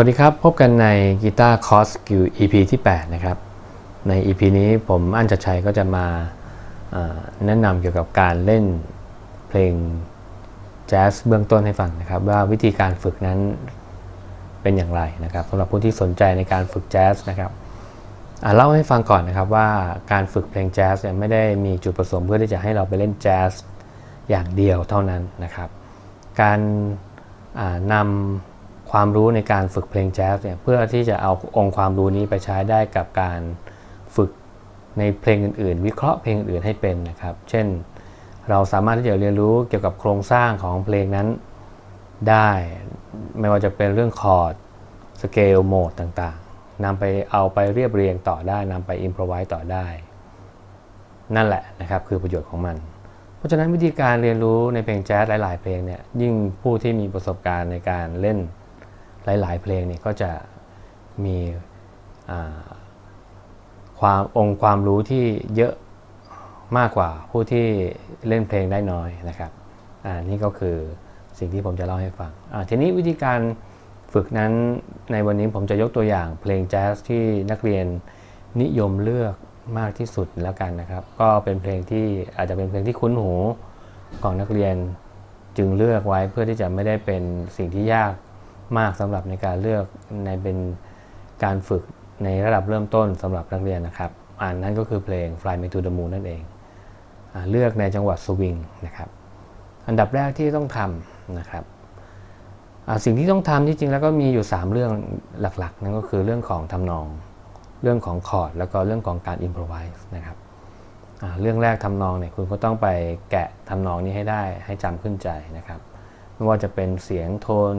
วัสดีครับ พบกันในกีตาร์คอร์สกิว EP ที่ 8 นะครับ ใน EP นี้ผมอั้นจัดชัยก็จะมาแนะนำเกี่ยวกับการเล่นเพลงแจ๊สเบื้องต้นให้ฟังนะครับ ว่าวิธีการฝึกนั้นเป็นอย่างไรนะครับสำหรับผู้ที่สนใจในการฝึกแจ๊สนะครับอะเล่าให้ฟังก่อนนะครับว่าการฝึกเพลงแจ๊สเนี่ยไม่ได้มีจุดประสงค์เพื่อที่จะให้เราไปเล่นแจ๊สอย่างเดียวเท่านั้นนะครับ การนำ ความรู้ในการฝึกเพลงแจ๊สเนี่ยเพื่อที่จะเอาองค์ความรู้นี้ไปใช้ได้กับการฝึกในเพลงอื่นๆ วิเคราะห์เพลงอื่นให้เป็นนะครับ เช่น เราสามารถที่จะเรียนรู้เกี่ยวกับโครงสร้างของเพลงนั้นได้ ไม่ว่าจะเป็นเรื่องคอร์ดสเกลโหมดต่างๆนำไปเอาไปเรียบเรียงต่อได้นำไปอิมพรไวส์ต่อได้ นั่นแหละนะครับคือประโยชน์ของมัน เพราะฉะนั้นวิธีการเรียนรู้ในเพลงแจ๊สหลาย ๆ เพลงเนี่ยยิ่งผู้ที่มีประสบการณ์ในการเล่น หลาย ๆ เพลงเนี่ยก็จะมีความองค์ความรู้ที่เยอะมากกว่าผู้ที่เล่นเพลงได้น้อยนะครับอ่านี่ก็คือสิ่งที่ผมจะเล่าให้ฟังอ่าทีนี้วิธีการฝึกนั้นในวันนี้ผมจะยกตัวอย่างเพลงแจ๊สที่นักเรียนนิยมเลือกมากที่สุดแล้วกันนะครับ ก็เป็นเพลงที่อาจจะเป็นเพลงที่คุ้นหูของนักเรียนจึงเลือกไว้เพื่อที่จะไม่ได้เป็นสิ่งที่ยาก มากสำหรับในการเลือกในเป็นการฝึกในระดับเริ่มต้นสำหรับนักเรียนนะครับอ่านนั้นก็คือเพลง Fly Me to the Moon นั่นเองอเลือกในจังหวะสวิงนะครับอันดับแรกที่ต้องทำนะครับสิ่งที่ต้องทำที่จริงแล้วก็มีอยู่ 3 เรื่องหลักๆ นั่นก็คือเรื่องของทำนอง เรื่องของคอร์ด แล้วก็เรื่องของการอิมพรไวส์นะครับเรื่องแรกทำนองเนี่ยคุณก็ต้องไปแกะทำนองนี้ให้ได้ให้จำขึ้นใจนะครับ ไม่ว่าจะเป็นเสียงโทน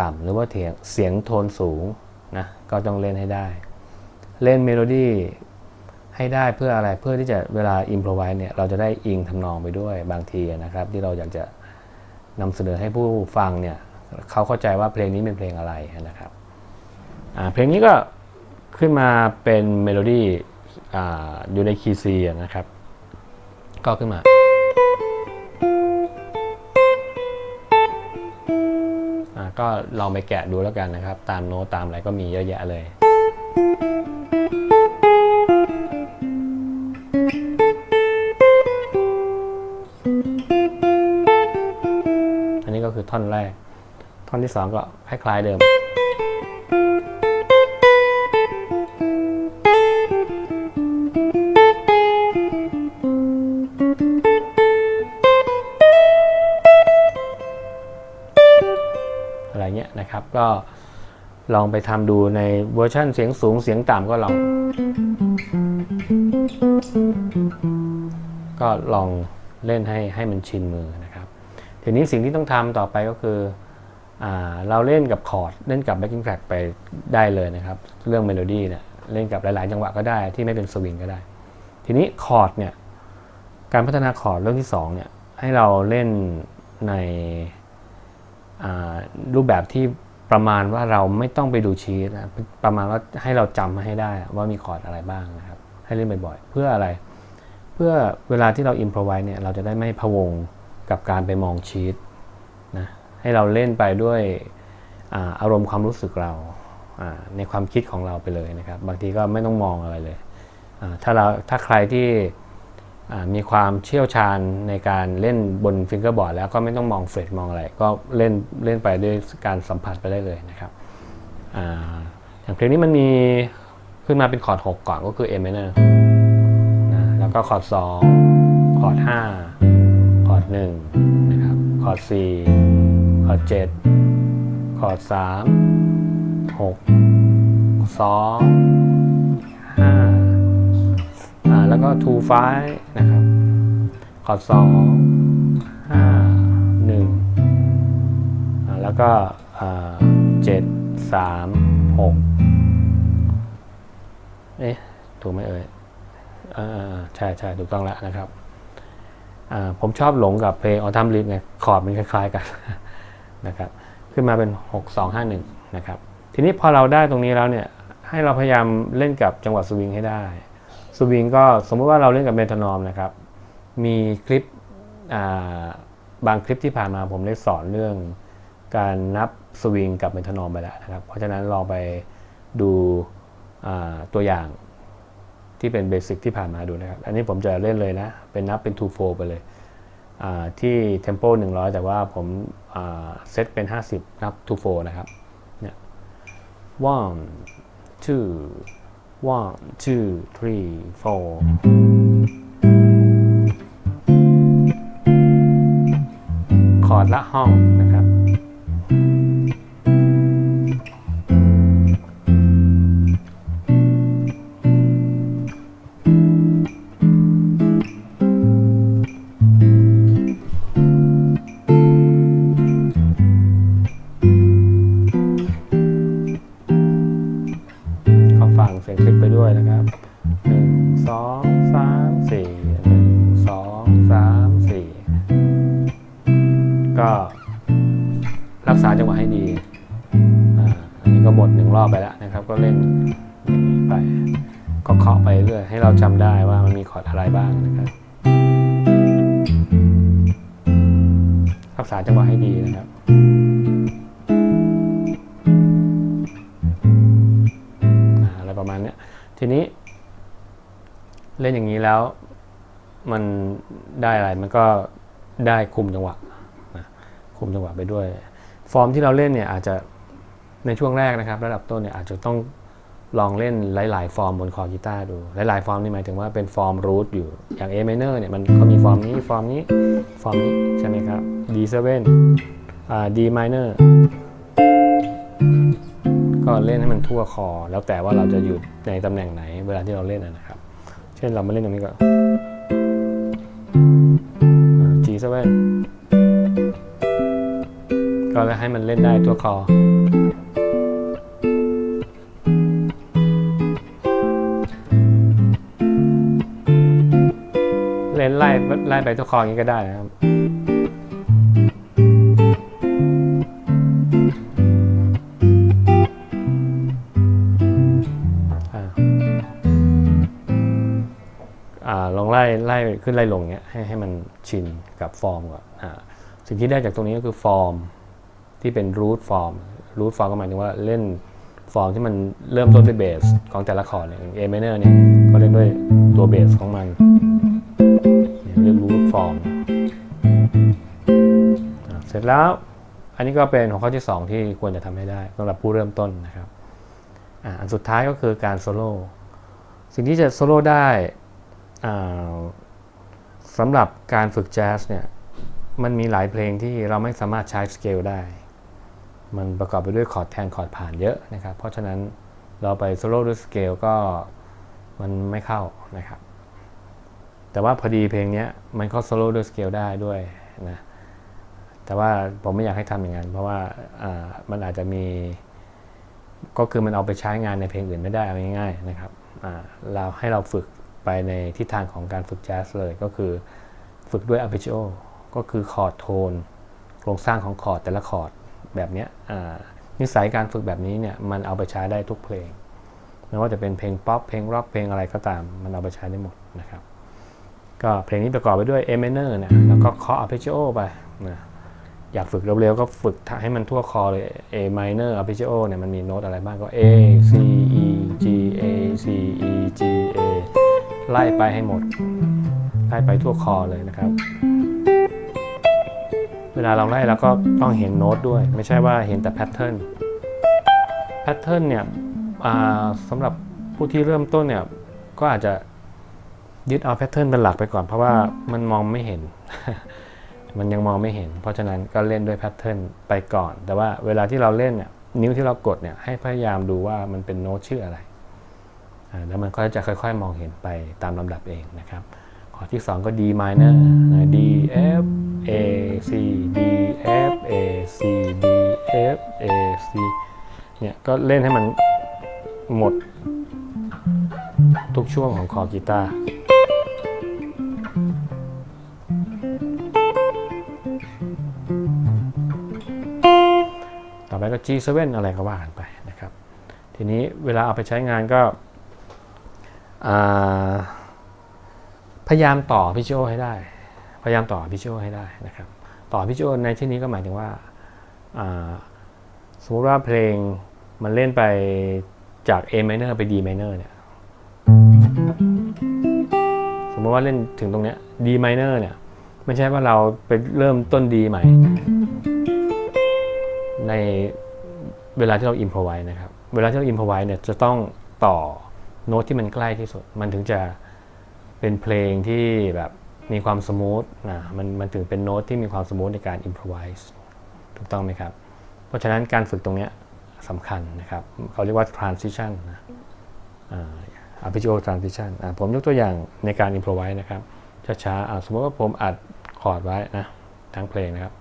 ต่ำหรือว่าเสียงโทนสูงนะก็ต้องเล่นให้ได้ เล่นเมโลดี้ให้ได้เพื่ออะไรเพื่อที่จะเวลาอิมพรไวส์เนี่ยเราจะได้อิงทำนองไปด้วยบางทีนะครับ ที่เราอยากจะนำเสนอให้ผู้ฟังเนี่ยเขาเข้าใจว่าเพลงนี้เป็นเพลงอะไรนะครับเพลงนี้ก็ขึ้นมาเป็นเมโลดี้อยู่ในคีย์ซีนะครับ ก็ขึ้นมา ก็ลองไปแกะดูแล้วกันนะครับ ตามโน้ตตามอะไรก็มีเยอะแยะเลยอันนี้ก็คือท่อนแรก ท่อนที่สองก็คล้ายๆเดิม ก็ลองไปทำดูในเวอร์ชันเสียงสูงเสียงต่ำก็ลอง ก็ลองเล่นให้ให้มันชินมือนะครับ ทีนี้สิ่งที่ต้องทำต่อไปก็คืออเราเล่นกับคอร์ดเล่นกับ backing track ไปได้เลยนะครับ เรื่องเมโลดี้เนี่ยเล่นกับหลาย ๆ จังหวะก็ได้ที่ไม่เป็นสวิงก็ได้ ทีนี้คอร์ดเนี่ยการพัฒนาคอร์ดเรื่องที่สองเนี่ยให้เราเล่นในรูปแบบที่ ประมาณว่าเราไม่ต้องไปดูชีตนะประมาณว่าให้เราจำให้ได้ว่ามีคอร์ดอะไรบ้างนะครับ ให้เล่นบ่อยๆ เพื่ออะไร เพื่อเวลาที่เราอิมพรไวเนี่ยเราจะได้ไม่พะวงกับการไปมองชีตนะให้เราเล่นไปด้วยอาอารมณ์ความรู้สึกเราในความคิดของเราไปเลยนะครับ บางทีก็ไม่ต้องมองอะไรเลยถ้าเราถ้าใครที่ มีความเชี่ยวชาญในการเล่นบนฟิงเกอร์บอร์ดแล้วก็ไม่ต้องมองเฟรดมองอะไร ก็เล่นเล่นไปด้วยการสัมผัสไปได้เลยนะครับออย่างเพลงนี้มันมีขึ้นมาเป็นคอร์ด 6 ก่อนก็คือ A minor นะแล้วก็คอร์ด 2 คอร์ด 5 คอร์ด 1 นะครับ คอร์ด 4 คอร์ด 7 คอร์ด 3 6 2 5อ่า แล้วก็ two five นะครับคอร์ด2 5 1อ่าแล้วก็อ่า7 3 6เอ๊ะถูกไหมเอ่ยอใช่ใช่ถูกต้องแล้วนะครับ ผมชอบหลงกับเพลงออทัมลิฟไงคอร์ดมันคล้ายๆกันนะครับ ขึ้นมาเป็น 6 2 5 1 นะครับ ทีนี้พอเราได้ตรงนี้แล้วเนี่ย ให้เราพยายามเล่นกับจังหวะสวิงให้ได้ สวิงก็สมมติว่าเราเล่นกับเมทรนอมนะครับ มีคลิปบางคลิปที่ผ่านมาผมได้สอนเรื่องการนับสวิงกับเมทานอมไปแล้วนะครับ เพราะฉะนั้นลองไปดูตัวอย่างที่เป็นเบสิกที่ผ่านมาดูนะครับ อันนี้ผมจะเล่นเลยนะ เป็นนับเป็น 2 4 ไปเลย ที่เทมโป100 แต่ว่าผมเซตเป็น 50 นับ 2 4 นะครับเนี่ย one two one two three four คอร์ดละห้องนะครับ ก็รักษาจังหวะให้ดีอันนี้ก็หมดหนึ่งรอบไปแล้วนะครับ ก็เล่นอย่างนี้ไปก็เคาะไปเรื่อยให้เราจำได้ว่ามันมีคอร์ดอะไรบ้างนะครับ รักษาจังหวะให้ดีนะครับอะไรประมาณนี้ทีนี้ เล่นอย่างนี้แล้ว มันได้อะไรมันก็ได้คุมจังหวะ คุมจังหวะไปด้วย ฟอร์มที่เราเล่นเนี่ยอาจจะในช่วงแรกนะครับ ระดับต้นเนี่ยอาจจะต้องลองเล่นหลาย ๆ ฟอร์มบนคอกีตาร์ดู หลาย ๆ ฟอร์มนี่หมายถึงว่าเป็นฟอร์มรูทอยู่ อย่าง A minor เนี่ยมันก็มีฟอร์มนี้ ฟอร์มนี้ ฟอร์มนี้ใช่ไหมครับ D7 อ่า D minor ก็เล่นให้มันทั่วคอ แล้วแต่ว่าเราจะอยู่ในตำแหน่งไหนเวลาที่เราเล่นนะครับ เช่นเรามาเล่นตรงนี้ก็อ่า G7 ก็ให้มันเล่นได้ทั่วคอ เล่นไล่ไล่ไปทั่วคออย่างนี้ก็ได้นะครับอ่าอ่าลองไล่ไล่ขึ้นไล่ลงเนี้ยให้ให้มันชินกับฟอร์มก่อนอ่าสิ่งที่ได้จากตรงนี้ก็คือฟอร์ม ที่เป็นรูทฟอร์มรูทฟอร์มก็หมายถึงว่าเล่นฟอร์มที่มันเริ่มต้นด้วยเบสของแต่ละคอร์ดอย่าง A minor เนี่ยก็เล่นด้วยตัวเบสของมันเรียเรียกรูทฟอร์มเสร็จแล้วอันนี้ก็เป็นหัวข้อที่ 2 ที่ควรจะทำให้ได้สำหรับผู้เริ่มต้นนะครับอันสุดท้ายก็คือการโซโล่สิ่งที่จะโซโล่ได้สำหรับการฝึกแจ๊สเนี่ยมันมีหลายเพลงที่เราไม่สามารถใช้สเกลได้ มันประกอบไปด้วยคอร์ดแทนคอร์ดผ่านเยอะนะครับ เพราะฉะนั้นเราไปโซโล่ด้วยสเกลก็มันไม่เข้านะครับ แต่ว่าพอดีเพลงนี้มันก็โซโล่ด้วยสเกลได้ด้วยนะแต่ว่าผมไม่อยากให้ทำอย่างนั้น เพราะว่ามันอาจจะมี ก็คือมันเอาไปใช้งานในเพลงอื่นไม่ได้เอาง่ายๆนะครับเราให้เราฝึกไปในทิศทางของการฝึกแจ๊สเลยก็คือฝึกด้วย arpeggio ก็คือคอร์ดโทน โครงสร้างของคอร์ดแต่ละคอร์ด แบบนี้นิสัยการฝึกแบบนี้เนี่ยมันเอาไปใช้ได้ทุกเพลง ไม่ว่าจะเป็นเพลงป๊อปเพลงร็อกเพลงอะไรก็ตาม มันเอาไปใช้ได้หมดนะครับก็เพลงนี้ประกอบไปด้วย A minor นะแล้วก็คาะ arpeggio ไปนะอยากฝึกเร็วๆก็ฝึกให้มันทั่วคอเลย A minor arpeggio เนี่ยมันมีโน้ตอะไรบ้างก็ A C E G A C E G A ไล่ไปให้หมด ไล่ไปทั่วคอเลยนะครับ เวลาเราไล่เราก็ต้องเห็นโน้ตด้วย ไม่ใช่ว่าเห็นแต่แพทเทิร์นแพทเทิร์นเนี่ยสำหรับผู้ที่เริ่มต้นเนี่ยก็อาจจะยึดเอาแพทเทิร์นเป็นหลักไปก่อน เพราะว่ามันมองไม่เห็น มันยังมองไม่เห็น เพราะฉะนั้นก็เล่นด้วยแพทเทิร์นไปก่อน แต่ว่าเวลาที่เราเล่นเนี่ยนิ้วที่เรากดเนี่ยให้พยายามดูว่ามันเป็นโน้ตชื่ออะไรแล้วมันก็จะค่อย ๆ มองเห็นไปตามลำดับเองนะครับ ข้อที่ 2 ก็ D minor นะ D F A C D F A C D F A C เนี่ยก็เล่นให้มันหมดทุกช่วงของคอกีตาร์ต่อไปก็ G7 อะไรก็ว่ากันไปนะครับ ทีนี้เวลาเอาไปใช้งานก็พยายามต่อพิชโอให้ได้ พยายามต่อพิชโอให้ได้นะครับ ต่อพิชโอในที่นี้ก็หมายถึงว่าาสมมติว่าเพลงมันเล่นไปจาก A minor ไป D minor เนี่ย สมมติว่าเล่นถึงตรงเนี้ย D minor เนี่ย ไม่ใช่ว่าเราไปเริ่มต้น D ใหม่ ในเวลาที่เรา improvise นะครับ เวลาที่เรา improvise เนี่ยจะต้องต่อโน้ตที่มันใกล้ที่สุด มันถึงจะเป็นเพลงที่แบบ มีความสมูทนะมันมันถึงเป็นโน้ตที่มีความสมูทในการอิมพรไวส์ถูกต้องไหมครับ เพราะฉะนั้นการฝึกตรงนี้สำคัญนะครับ เขาเรียกว่า transition นะอ่า arpeggio transition ผมยกตัวอย่างในการอิมพรไวส์นะครับช้าๆสมมติว่าผมอัดคอร์ดไว้นะทั้งเพลงนะครับ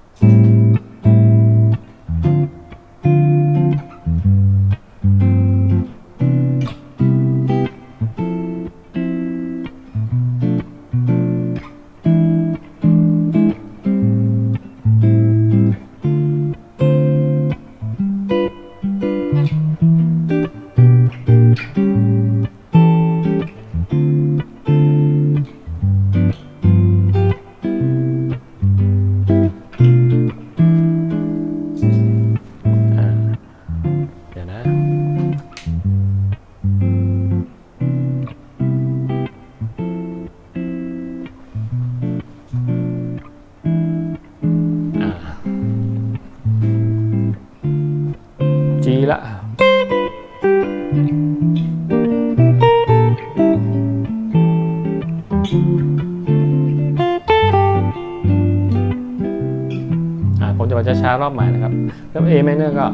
ช้ารอบใหม่นะครับ เริ่ม A minor ก็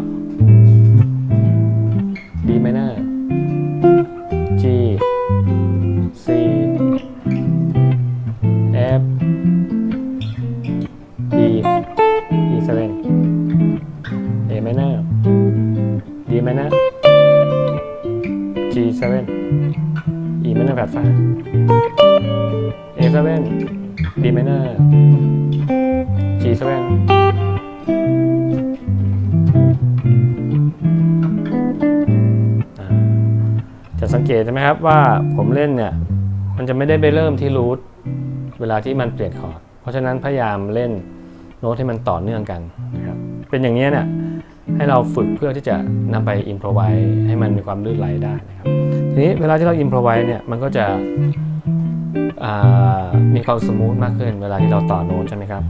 D minor G C F D E7 A minor D minor G7 E minor flat 5 A7 D minor G7 เกตใช่ไหมครับว่าผมเล่นเนี่ยมันจะไม่ได้ไปเริ่มที่รูทเวลาที่มันเปลี่ยนคอร์ดเพราะฉะนั้นพยายามเล่นโน้ตให้มันต่อเนื่องกันนะครับเป็นอย่างนี้เนี่ยให้เราฝึกเพื่อที่จะนำไปอินโ o รไวให้มันมีความลื่นไหลได้นะครับทีนี้เวลาที่เราอินโ o รไวเนี่ยมันก็จะมีความสมูทมากขึ้น เวลาที่เราต่อโน้ตใช่ไหมครับ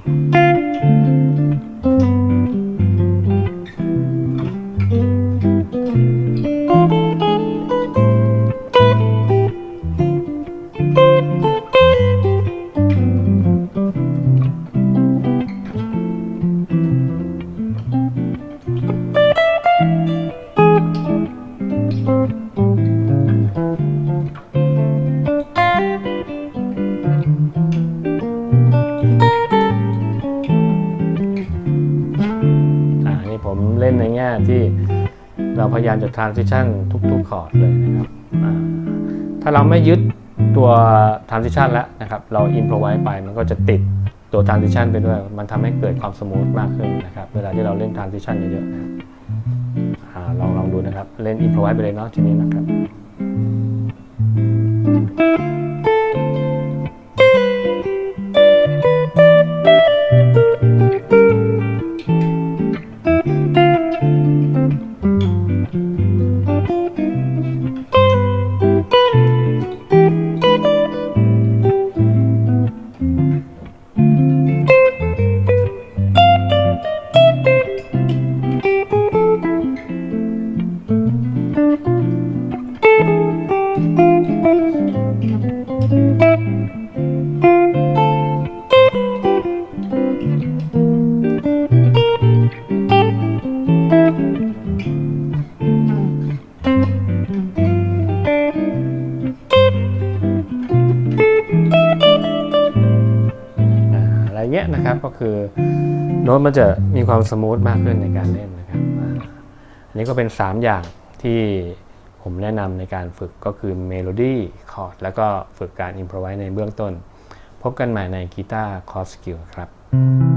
พยายามจะ transition ทุกๆคอร์ดเลยนะครับอ่าถ้าเราไม่ยึดตัว transition แล้วนะครับ เรา improvise ไปมันก็จะติดตัว transition ไปด้วย มันทำให้เกิดความสมูทมากขึ้นนะครับ เวลาที่เราเล่น transition เยอะๆนะครับอ่าลองลองดูนะครับ เล่น improvise ไปเลยเนาะทีนี้นะครับ เงี้ยนะครับ ก็คือโน้ตมันจะมีความสมูทมากขึ้นในการเล่นนะครับอ่าอันนี้ก็เป็น 3 อย่างที่ผมแนะนำในการฝึกก็คือเมโลดี้คอร์ดแล้วก็ฝึกการอิน r o ไว s e ในเบื้องต้น พบกันใหม่ในกีตาร์คอร์สกิลครับ